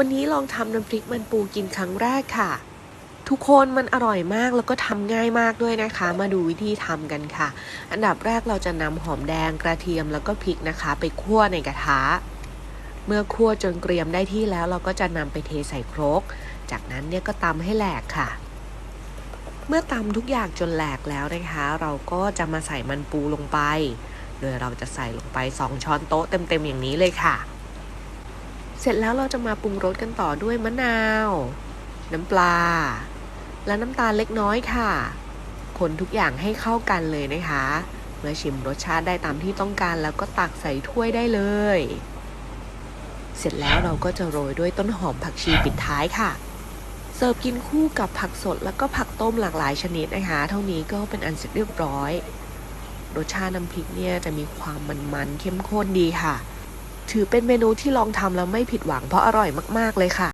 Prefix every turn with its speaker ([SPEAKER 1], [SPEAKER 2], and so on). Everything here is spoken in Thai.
[SPEAKER 1] วันนี้ลองทำน้ำพริกมันปูกินครั้งแรกค่ะ ทุกคนมันอร่อยมากแล้วก็ทำง่ายมากด้วยนะคะ มาดูวิธีทำกันค่ะ อันดับแรกเราจะนำหอมแดงกระเทียมแล้วก็พริกนะคะ ไปคั่วในกระทะ เมื่อคั่วจนเกรียมได้ที่แล้วเราก็จะนำไปเทใส่ครก จากนั้นเนี่ยก็ตำให้แหลกค่ะเมื่อตำทุกอย่างจนแหลกแล้วนะคะ เราก็จะมาใส่มันปูลงไป โดยเราจะใส่ลงไป 2 ช้อนโต๊ะเต็มๆอย่างนี้เลยค่ะ เสร็จแล้วเราจะมาปรุงรสกันต่อด้วยมะนาว น้ำปลา และน้ำตาลเล็กน้อยค่ะ คนทุกอย่างให้เข้ากันเลยนะคะ เมื่อชิมรสชาติได้ตามที่ต้องการแล้วก็ตักใส่ถ้วยได้เลย เสร็จแล้วเราก็จะโรยด้วยต้นหอมผักชีปิดท้ายค่ะ เสิร์ฟกินคู่กับผักสดแล้วก็ผักต้มหลากหลายชนิดนะคะ เท่านี้ก็เป็นอันเสร็จเรียบร้อย รสชาติน้ำพริกเนี่ยจะมีความมันๆเข้มข้นดีค่ะ ถือเป็นเมนูที่ลองทำแล้วไม่ผิดหวังเพราะอร่อยมากๆเลยค่ะ